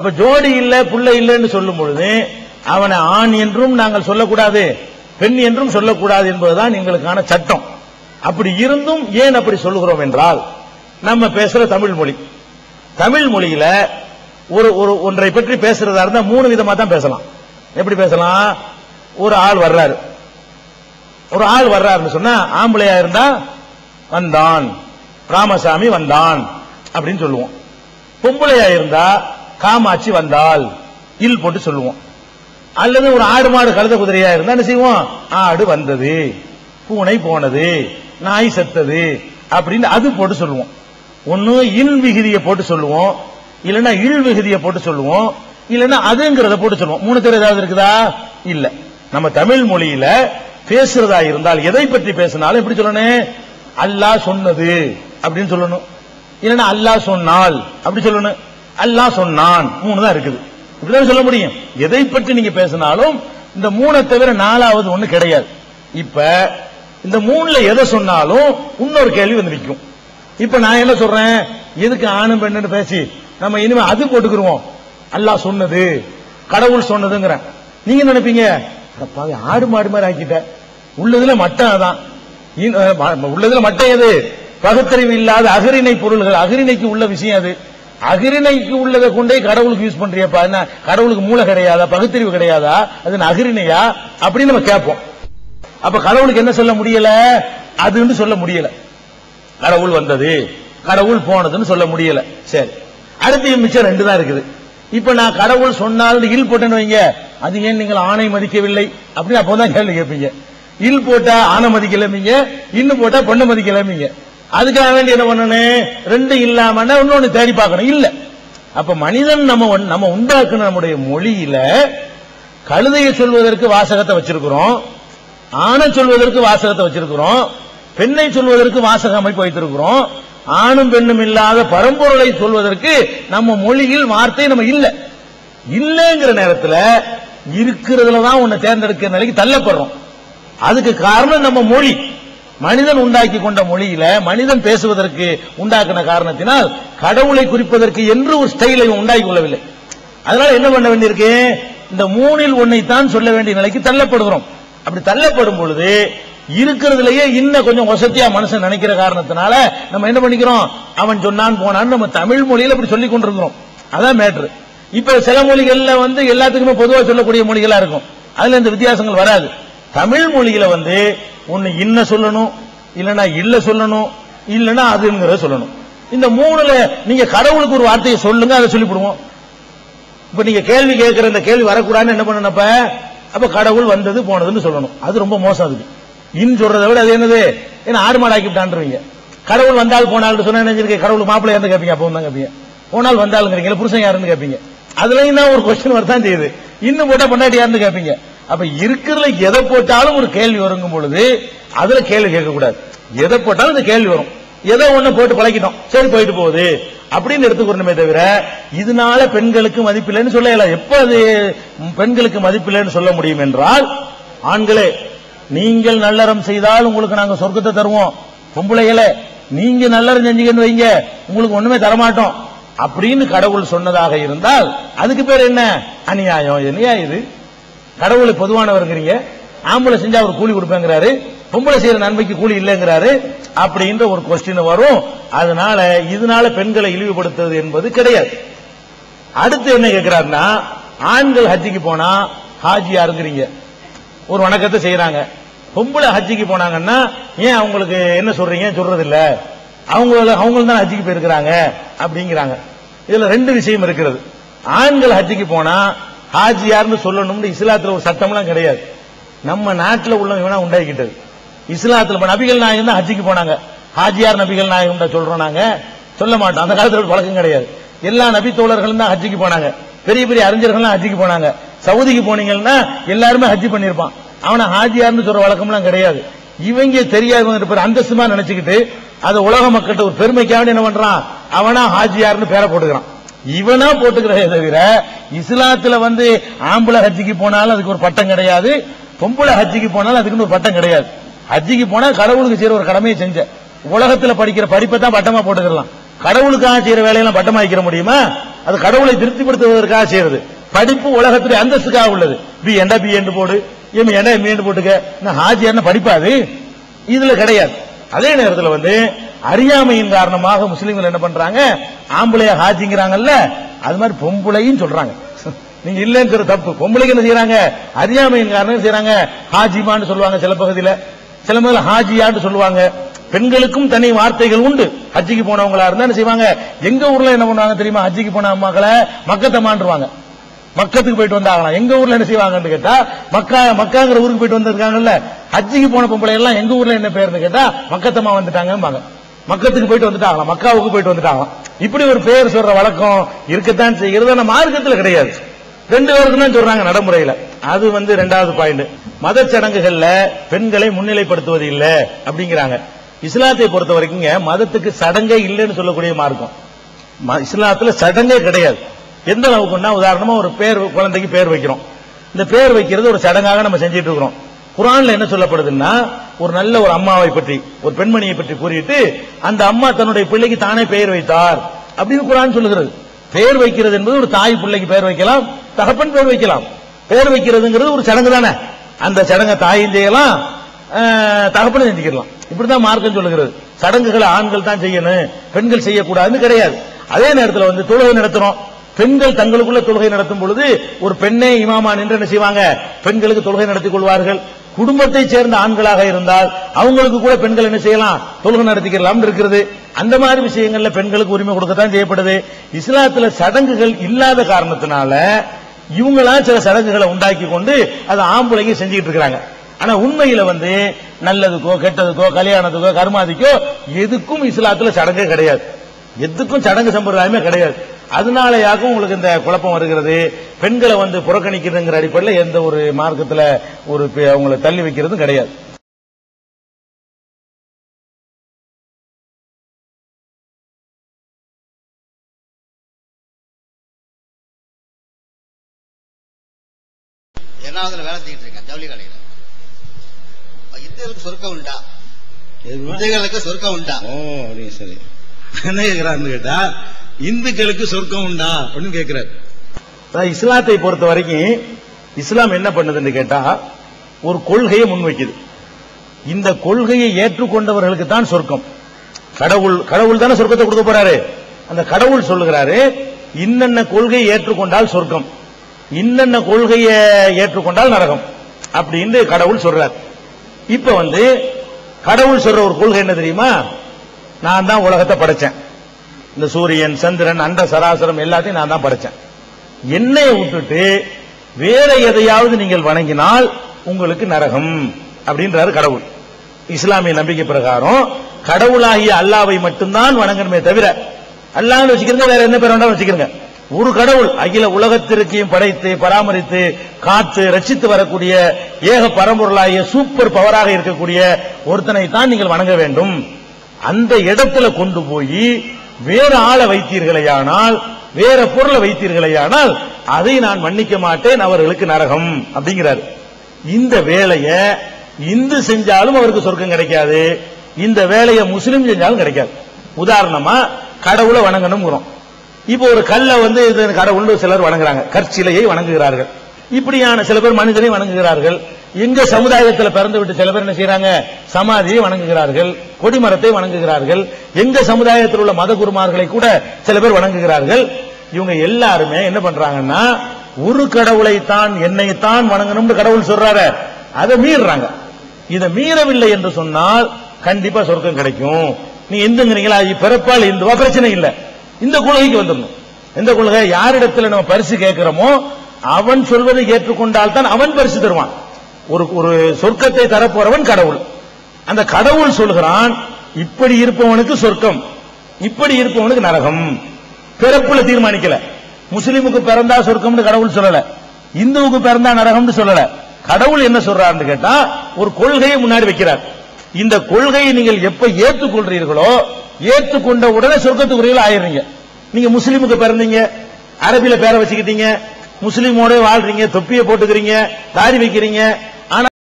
அப்ப ஜோடி இல்ல புள்ள இல்லைன்னு சொல்லும் பொழுது அவனை ஆண் என்றும் நாங்கள் சொல்லக்கூடாது பெண் என்றும் சொல்லக்கூடாது என்பதுதான் எங்களுக்கான சட்டம். அப்படி இருந்தும் ஏன் அப்படி சொல்லுகிறோம் என்றால் நம்ம பேசுற தமிழ் மொழி. தமிழ் மொழியில ஒரு ஒரு ஒன்றை பற்றி பேசுறதா இருந்தா மூணு விதமா தான் பேசலாம். எப்படி பேசலாம்? ஒரு ஆள் வர்றாரு. ஒரு ஆள் வர்றாருன்னு சொன்னா ஆம்பளையா இருந்தா வந்தான். ராமசாமி வந்தான். அப்படின்னு சொல்லுவோம். பொம்பளையா இருந்தா காமாட்சி வந்தால் இல் போட்டு சொல்லுவோம். அல்லது ஒரு ஆடு மாடு கழுத குதிரையா இருந்தா என்ன செய்வோம்? ஆடு வந்தது பூனை போனது நாய் செத்தது அப்படின்னு அது போட்டு சொல்லுவோம். ஒன்னு இல் விகுதியை போட்டு சொல்லுவோம். இல்லைன்னா இல் விகுதியை போட்டு சொல்லுவோம். இல்லைன்னா அதுங்கிறத போட்டு சொல்லுவோம். மூணு பேர் ஏதாவது இருக்குதா? இல்ல. நம்ம தமிழ் மொழியில பேசுறதா இருந்தால் எதை பற்றி பேசினாலும் எப்படி சொல்லணும்? அல்லாஹ் சொன்னது அப்படின்னு சொல்லணும். இல்லைன்னா அல்லாஹ் சொன்னால் அப்படி சொல்லணும். அல்லாஹ் சொன்னான். மூணு தான் இருக்குது. இப்படிதான் சொல்ல முடியும். எதை பற்றி நீங்க பேசினாலும் இந்த மூணை தவிர நாலாவது ஒண்ணு கிடையாது. இப்ப இந்த மூணுல எதை சொன்னாலும் இன்னொரு கேள்வி வந்து நிற்கும். இப்ப நான் என்ன சொல்றேன்? எதுக்கு ஆணும் பெண்ணுன்னு பேசி நம்ம இனிமே அது போட்டுக்கிருவோம். அல்லாஹ் சொன்னது கடவுள் சொன்னதுங்கிறேன். நீங்க நினைப்பீங்க? ஆடு மாடு மாதிரி ஆக்கிட்ட. உள்ளதுல மட்டம் அதான். உள்ளதுல மட்டம் எது? பகுத்தறிவு இல்லாத அகரிணை பொருள்கள். அகரிணைக்கு உள்ள விஷயம் அது. அகிரிணைக்கு உள்ளதை கொண்டே கடவுளுக்கு யூஸ் பண்றியப்பா. என்ன? கடவுளுக்கு மூளை கிடையாதா? பகுத்தறிவு கிடையாதா? அது அகிரிணையா? அப்படின்னு நம்ம கேட்போம். அப்ப கடவுளுக்கு என்ன சொல்ல முடியல? அதுன்னு சொல்ல முடியல. கடவுள் வந்தது. கடவுள் போனதுன்னு சொல்ல முடியல. சரி. அடுத்து மிச்சம் ரெண்டு தான் இருக்குது. இப்ப நான் கடவுள் சொன்னால் இல் போட்டேன்னு வைங்க. அது ஏன் நீங்கள் ஆணை மதிக்கவில்லை? அப்படின்னு அப்போதான் கேள்வி கேட்பீங்க. இல் போட்டா ஆணை மதிக்கலமீங்க இன்னும் போட்டா பொண்ணை மதிக்கலமீங்க அதுக்காக வேண்டி என்ன பண்ணணும்? ரெண்டு இல்லாமன்னா இன்னொன்னு தேடி பார்க்கணும். இல்ல. அப்ப மனிதன் நம்ம ஒன்- நம்ம உண்டாக்குன நம்முடைய மொழியில கழுதையை சொல்வதற்கு வாசகத்தை வச்சிருக்கிறோம் ஆணை சொல்வதற்கு வாசகத்தை வச்சிருக்கிறோம் பெண்ணை சொல்வதற்கு வாசக அமைப்பு வைத்திருக்கிறோம் ஆணும் பெண்ணும் இல்லாத பரம்பொருளை சொல்வதற்கு நம்ம மொழியில் வார்த்தை நம்ம இல்ல. இல்லைங்கிற நேரத்தில் இருக்கிறதுல தான் உன்னை தேர்ந்தெடுக்கிற நிலைக்கு தள்ளப்படுறோம். அதுக்கு காரணம் நம்ம மொழி. மனிதன் உண்டாக்கி கொண்ட மொழியில மனிதன் பேசுவதற்கு உண்டாக்கின காரணத்தினால் கடவுளை குறிப்பதற்கு என்று ஒரு ஸ்டைலை உண்டாக்கி கொள்ளவில்லை. அதனால என்ன பண்ண வேண்டியிருக்கு? இந்த மூணில் ஒன்னைத்தான் சொல்ல வேண்டிய நிலைக்கு தள்ளப்படுகிறோம். அப்படி தள்ளப்படும் பொழுது இருக்கிறதுலயே இன்னும் கொஞ்சம் வசதியா மனுஷன் நினைக்கிற காரணத்தினால நம்ம என்ன பண்ணிக்கிறோம்? அவன் சொன்னான் போனான்னு நம்ம தமிழ் மொழியில அப்படி சொல்லி கொண்டிருக்கிறோம். அதான் மேட்ரு இப்ப சில மொழிகள்ல வந்து எல்லாத்துக்குமே பொதுவா சொல்லக்கூடிய மொழிகளா இருக்கும். அதுல இந்த வித்தியாசங்கள் வராது. தமிழ் மொழியில வந்து ஒன்னு இன்ன சொல்லணும் இல்லனா இல்ல சொல்லணும் இல்லனா அதுங்கிறத சொல்லணும். இந்த மூணுல நீங்க கடவுளுக்கு ஒரு வார்த்தையை சொல்லுங்க அதை சொல்லிவிடுவோம். இப்ப நீங்க கேள்வி கேட்கிற இந்த கேள்வி வரக்கூடாதுன்னு என்ன பண்ணணும் அப்ப? கடவுள் வந்தது போனதுன்னு சொல்லணும். அது ரொம்ப மோசம் அதுக்கு. இன் சொல்றதை விட அது என்னது? என்ன ஆடு மாடு ஆக்கிவிட்டான்றீங்க கடவுள் வந்தால் போனால் சொன்னா என்ன கடவுள் மாப்பிள்ளை இருந்து கேட்பீங்க அப்போ தான் கேட்பீங்க. போனால் வந்தாலுங்கிறீங்க புருஷன் யாருன்னு கேட்பீங்க. அதுலயும் தான் ஒரு கொஸ்டின் வரதான் செய்யுது. இன்னும் போட்டா பொண்டாட்டி யாருன்னு கேட்பீங்க. அப்ப இருக்கிறதுல எதை போட்டாலும் ஒரு கேள்வி வருங்கும் பொழுது அதுல கேள்வி கேட்கக்கூடாது. எதை போட்டாலும் இந்த கேள்வி வரும். ஏதோ ஒண்ணு போட்டு பழக்கிட்டோம் சரி போயிட்டு போகுது. அப்படின்னு எடுத்துக்கணுமே தவிர இதனால பெண்களுக்கு மதிப்பில்லைன்னு சொல்லலாம் எப்ப அது பெண்களுக்கு மதிப்பில்லைன்னு சொல்ல முடியும் என்றால் ஆண்களே நீங்கள் நல்லறம் செய்தால் உங்களுக்கு நாங்க சொர்க்கத்தை தருவோம். பொம்பளைகளே நீங்க நல்லறம் செஞ்சீங்கன்னு வைங்க. உங்களுக்கு ஒண்ணுமே தரமாட்டோம். அப்படின்னு கடவுள் சொன்னதாக இருந்தால் அதுக்கு பேர் என்ன? அநியாயம். என்னையா இது? கடவுளை பொதுவானவர்ங்கிறீங்க. ஆம்பளை செஞ்சா அவர் கூலி கொடுப்பேங்கிறாரு. பொம்பளை செய்யற நன்மைக்கு கூலி இல்லைங்கிறாரு. அப்படின்ற ஒரு கொஸ்டின் வரும். அதனால இதனால பெண்களை இழிவுபடுத்துறது என்பது கிடையாது. அடுத்து என்ன கேட்கிறாருன்னா ஆண்கள் ஹஜ்ஜிக்கு போனா ஹாஜி யாருங்கிறீங்க? ஒரு வணக்கத்தை செய்யறாங்க. பொம்பளை ஹஜ்ஜிக்கு போனாங்கன்னா ஏன் அவங்களுக்கு என்ன சொல்றீங்க? சொல்றது இல்ல அவங்க அவங்க தான் ஹஜ்ஜிக்கு போயிருக்கிறாங்க. அப்படிங்கிறாங்க. இதுல ரெண்டு விஷயம் இருக்கிறது. ஆண்கள் ஹஜ்ஜிக்கு போனா ஹாஜி யாருன்னு சொல்லணும்னு இஸ்லாத்துல ஒரு சட்டம்லாம் கிடையாது. நம்ம நாட்டில் உள்ளவங்க வேணா உண்டாக்கிட்டது இஸ்லாத்துல இப்ப நபிகள் நாயகம் தான் ஹஜ்ஜிக்கு போனாங்க. ஹாஜியார் நபிகள் நாயகம் தான் சொல்றோம் நாங்க. சொல்ல மாட்டோம். அந்த காலத்துல ஒரு பழக்கம் கிடையாது. எல்லா நபி தோழர்களும் தான் ஹஜ்ஜிக்கு போனாங்க. பெரிய பெரிய அறிஞர்கள்லாம் ஹஜ்ஜிக்கு போனாங்க. சவுதிக்கு போனீங்கன்னா எல்லாருமே ஹஜ்ஜி பண்ணிருப்பான். அவனை ஹாஜியார்னு சொல்ற வழக்கம்லாம் கிடையாது. இவங்க தெரியாதவங்க இருப்பார் அந்தஸ்துமா நினைச்சுக்கிட்டு அதை உலக மக்கள்கிட்ட ஒரு பெருமைக்காக என்ன பண்றான்? அவனா ஹாஜியார்னு பேரை போட்டுக்கிறான். இவனா போட்டுக்கிறதே தவிர இஸ்லாத்துல வந்து ஆம்பளை ஹஜ்ஜிக்கு போனாலும் அதுக்கு ஒரு பட்டம் கிடையாது பொம்பளை ஹஜ்ஜிக்கு போனாலும் அதுக்குன்னு ஒரு பட்டம் கிடையாது. ஹஜ்ஜிக்கு போனா கடவுளுக்கு செய்யற ஒரு கடமையை செஞ்ச. உலகத்துல படிக்கிற படிப்பை தான் பட்டமா போட்டுக்கலாம் கடவுளுக்காக செய்யற வேலையெல்லாம் பட்டமா வைக்கிற முடியுமா? அது கடவுளை திருப்திப்படுத்துவதற்காக செய்யறது. படிப்பு உலகத்துடைய அந்தஸ்துக்காக உள்ளது. பி என்ன பி என்று போடு எம் என்ன எம் என்று போட்டுக்க. என்ன ஹாஜி என்ன படிப்பாது? இதுல கிடையாது. அதே நேரத்தில் வந்து அறியாமையின் காரணமாக முஸ்லீம்கள் என்ன பண்றாங்க? ஆம்பளைய ஹாஜிங்கிறாங்கல்ல? அது மாதிரி பொம்பளையும் சொல்றாங்க. நீங்க இல்லைன்னு சொல்ற தப்பு. பொம்பளைக்கு என்ன செய்யறாங்க? அறியாமையின் காரணம் செய்யறாங்க? ஹாஜிமான்னு சொல்லுவாங்க சில பகுதியில. சில முதல்ல ஹாஜியான்னு சொல்லுவாங்க. பெண்களுக்கும் தனி வார்த்தைகள் உண்டு. ஹஜ்ஜிக்கு போனவங்களா இருந்தா என்ன செய்வாங்க? எங்க ஊர்ல என்ன பண்ணுவாங்க தெரியுமா? ஹஜ்ஜிக்கு போன அம்மாக்களை மக்கத்தமான்றுவாங்க மக்கத்துக்கு போயிட்டு வந்தாங்களாம் எங்க ஊர்ல என்ன செய்வாங்கன்னு கேட்டா மக்கா மக்காங்கிற ஊருக்கு போயிட்டு வந்திருக்காங்கல்ல. ஹஜ்ஜிக்கு போன பொம்பளை எல்லாம் எங்க ஊர்ல என்ன பேருன்னு கேட்டா மக்கத்தமா வந்துட்டாங்கம்பாங்க. மக்கத்துக்கு போயிட்டு வந்துட்டாங்களாம். மக்காவுக்கு போயிட்டு வந்துட்டாங்களாம். இப்படி ஒரு பேர் சொல்ற வழக்கம் இருக்கத்தான் செய்கிறது நம்ம மார்க்கத்துல கிடையாது. ரெண்டு பேருக்கு தான் சொல்றாங்க நடைமுறையில. அது வந்து ரெண்டாவது பாயிண்ட் மத சடங்குகள்ல பெண்களை முன்னிலைப்படுத்துவது இல்லை அப்படிங்கிறாங்க. இஸ்லாத்தை பொறுத்த வரைக்கும் மதத்துக்கு சடங்கே இல்லைன்னு சொல்லக்கூடிய மார்க்கம். ம- இஸ்லாத்துல சடங்கே கிடையாது. எந்த அளவுக்குன்னா உதாரணமா ஒரு பேர் குழந்தைக்கு பேர் வைக்கிறோம். இந்த பேர் வைக்கிறது ஒரு சடங்காக நம்ம செஞ்சிட்டு இருக்கிறோம். குரான்ல என்ன சொல்லப்படுதுன்னா ஒரு நல்ல ஒரு அம்மாவை பற்றி ஒரு பெண்மணியை பற்றி கூறிட்டு அந்த அம்மா தன்னுடைய பிள்ளைக்கு தானே பெயர் வைத்தார் அப்படின்னு குரான் சொல்லுகிறது. பெயர் வைக்கிறது என்பது ஒரு தாய் பிள்ளைக்கு பெயர் வைக்கலாம் தகப்பன் பெயர் வைக்கலாம். பெயர் வைக்கிறதுங்கிறது ஒரு சடங்கு தானே. அந்த சடங்கை தாயும் செய்யலாம் அஹ், தகப்பனும் செஞ்சுக்கலாம். இப்படிதான் மார்க்கம் சொல்லுகிறது. சடங்குகளை ஆண்கள் தான் செய்யணும் பெண்கள் செய்யக்கூடாதுன்னு கிடையாது. அதே நேரத்தில் வந்து தொழுகை நடத்துறோம். பெண்கள் தங்களுக்குள்ள தொழுகை நடத்தும் பொழுது ஒரு பெண்ணே இமாமா நின்று என்ன செய்வாங்க? பெண்களுக்கு தொழுகை நடத்திக் கொள்வார்கள். குடும்பத்தை சேர்ந்த ஆண்களாக இருந்தால் அவங்களுக்கு கூட பெண்கள் என்ன செய்யலாம்? தொழுகை நடத்திக்கலாம் இருக்கிறது. அந்த மாதிரி விஷயங்கள்ல பெண்களுக்கு உரிமை கொடுக்கத்தான் செய்யப்படுது. இஸ்லாத்துல சடங்குகள் இல்லாத காரணத்தினால இவங்களா சில சடங்குகளை உண்டாக்கி கொண்டு அதை ஆம்பளைங்க செஞ்சுக்கிட்டு இருக்கிறாங்க. ஆனா உண்மையில வந்து நல்லதுக்கோ கெட்டதுக்கோ கல்யாணத்துக்கோ கருமாதிக்கோ எதுக்கும் இஸ்லாத்துல சடங்கே கிடையாது. எதுக்கும் சடங்கு சம்பிரதாயமே கிடையாது. அதனாலயாகவும் உங்களுக்கு இந்த குழப்பம் வருகிறது. பெண்களை வந்து புறக்கணிக்கிறதுங்கிற அடிப்படையில் எந்த ஒரு மார்க்கத்துல ஒரு அவங்களை தள்ளி வைக்கிறதும் கிடையாது. எர்ணாகுளத்துல வேலை செஞ்சுட்டு இருக்கேன்? ஜவுளி கடையில. இந்துக்களுக்கு சொர்க்கம் உண்டா? இந்துக்களுக்கு சொர்க்கம் உண்டா? ஓ அப்படியே சரி. என்ன கேட்கிறாருன்னு கேட்டா இந்துக்களுக்கு சொர்க்கம் உண்டா? அப்படின்னு கேட்கிறாரு இஸ்லாத்தை பொறுத்த வரைக்கும் இஸ்லாம் என்ன பண்ணுதுன்னு கேட்டா ஒரு கொள்கையை முன்வைக்குது. இந்த கொள்கையை ஏற்றுக்கொண்டவர்களுக்கு தான் சொர்க்கம். கடவுள் கடவுள் தானே சொர்க்கத்தை கொடுக்க போறாரு. அந்த கடவுள் சொல்லுகிறாரு இன்னென்ன கொள்கையை ஏற்றுக்கொண்டால் சொர்க்கம். இன்னென்ன கொள்கையை ஏற்றுக்கொண்டால் நரகம். அப்படின்னு கடவுள் சொல்றார். இப்ப வந்து கடவுள் சொல்ற ஒரு கொள்கை என்ன தெரியுமா? நான் தான் உலகத்தை படைச்சேன். இந்த சூரியன் சந்திரன் அண்ட சராசரம் எல்லாத்தையும் நான் தான் படைச்சேன். என்னைய விட்டுட்டு வேற எதையாவது நீங்கள் வணங்கினால் உங்களுக்கு நரகம் அப்படின்றாரு கடவுள். இஸ்லாமிய நம்பிக்கை பிரகாரம் கடவுளாகிய அல்லாவை மட்டும்தான் வணங்கணுமே தவிர அல்லாஹ்னு வச்சுக்கிறங்க வேற என்ன பேர் வேண்டாம் வச்சுக்கிறங்க. ஒரு கடவுள் அகில உலகத்திற்கையும் படைத்து பராமரித்து காத்து ரச்சித்து வரக்கூடிய ஏக பரம்பொருளாகிய சூப்பர் பவராக இருக்கக்கூடிய ஒருத்தனை தான் நீங்கள் வணங்க வேண்டும். அந்த இடத்துல கொண்டு போய் வேற ஆளை வைத்தீர்களேயானால் வேற பொருளை வைத்தீர்களேயானால் அதை நான் மன்னிக்க மாட்டேன் அவர்களுக்கு நரகம் அப்படிங்கிறாரு. இந்த வேலைய இந்து செஞ்சாலும் அவருக்கு சொர்க்கம் கிடைக்காது. இந்த வேலையை முஸ்லிம் செஞ்சாலும் கிடைக்காது. உதாரணமா கடவுளை வணங்கணுங்கிறோம் இப்போ ஒரு கல்லை வந்து இது கடவுள்னு சிலர் வணங்குறாங்க. கற்சிலையை வணங்குகிறார்கள். இப்படியான சில பேர் மனிதனை வணங்குகிறார்கள். எங்க சமுதாயத்தில் பிறந்து விட்டு சில பேர் என்ன செய்யறாங்க? சமாதியை வணங்குகிறார்கள் கொடிமரத்தை வணங்குகிறார்கள். எங்க சமுதாயத்தில் உள்ள மத குருமார்களை கூட சில பேர் வணங்குகிறார்கள். இவங்க எல்லாருமே என்ன பண்றாங்கன்னா ஒரு கடவுளை தான் என்னைத்தான் வணங்கணும்னு கடவுள் சொல்றாரு அதை மீறுறாங்க. இதை மீறவில்லை என்று சொன்னால் கண்டிப்பா சொர்க்கம் கிடைக்கும். நீ இந்துங்கிறீங்களா பிறப்பால் இந்துவா? பிரச்சனை இல்ல. இந்த கொள்கைக்கு வந்துடணும். எந்த கொள்கை யாரிடத்துல நம்ம பரிசு கேட்கிறோமோ அவன் சொல்வதை ஏற்றுக்கொண்டால் தான் அவன் பரிசு தருவான். ஒரு ஒரு சொர்க்கத்தை தரப்போறவன் கடவுள். அந்த கடவுள் சொல்கிறான் இப்படி இருப்பவனுக்கு சொர்க்கம் இப்படி இருப்பவனுக்கு நரகம். பிறப்புல தீர்மானிக்கல. முஸ்லீமுக்கு பிறந்தா சொர்க்கம்னு கடவுள் சொல்லல. இந்துவுக்கு பிறந்தா நரகம்னு சொல்லல. கடவுள் என்ன சொல்றாருன்னு கேட்டா ஒரு கொள்கையை முன்னாடி வைக்கிறார். இந்த கொள்கையை நீங்கள் எப்ப ஏற்றுக்கொள்றீர்களோ ஏற்றுக்கொண்ட உடனே சொர்க்கத்துக்குரியல ஆயிடுறீங்க. நீங்க முஸ்லீமுக்கு பிறந்தீங்க அரபியில பேரை வச்சுக்கிட்டீங்க முஸ்லீமோட வாழ்றீங்க தொப்பியை போட்டுக்கிறீங்க தாடி வைக்கிறீங்க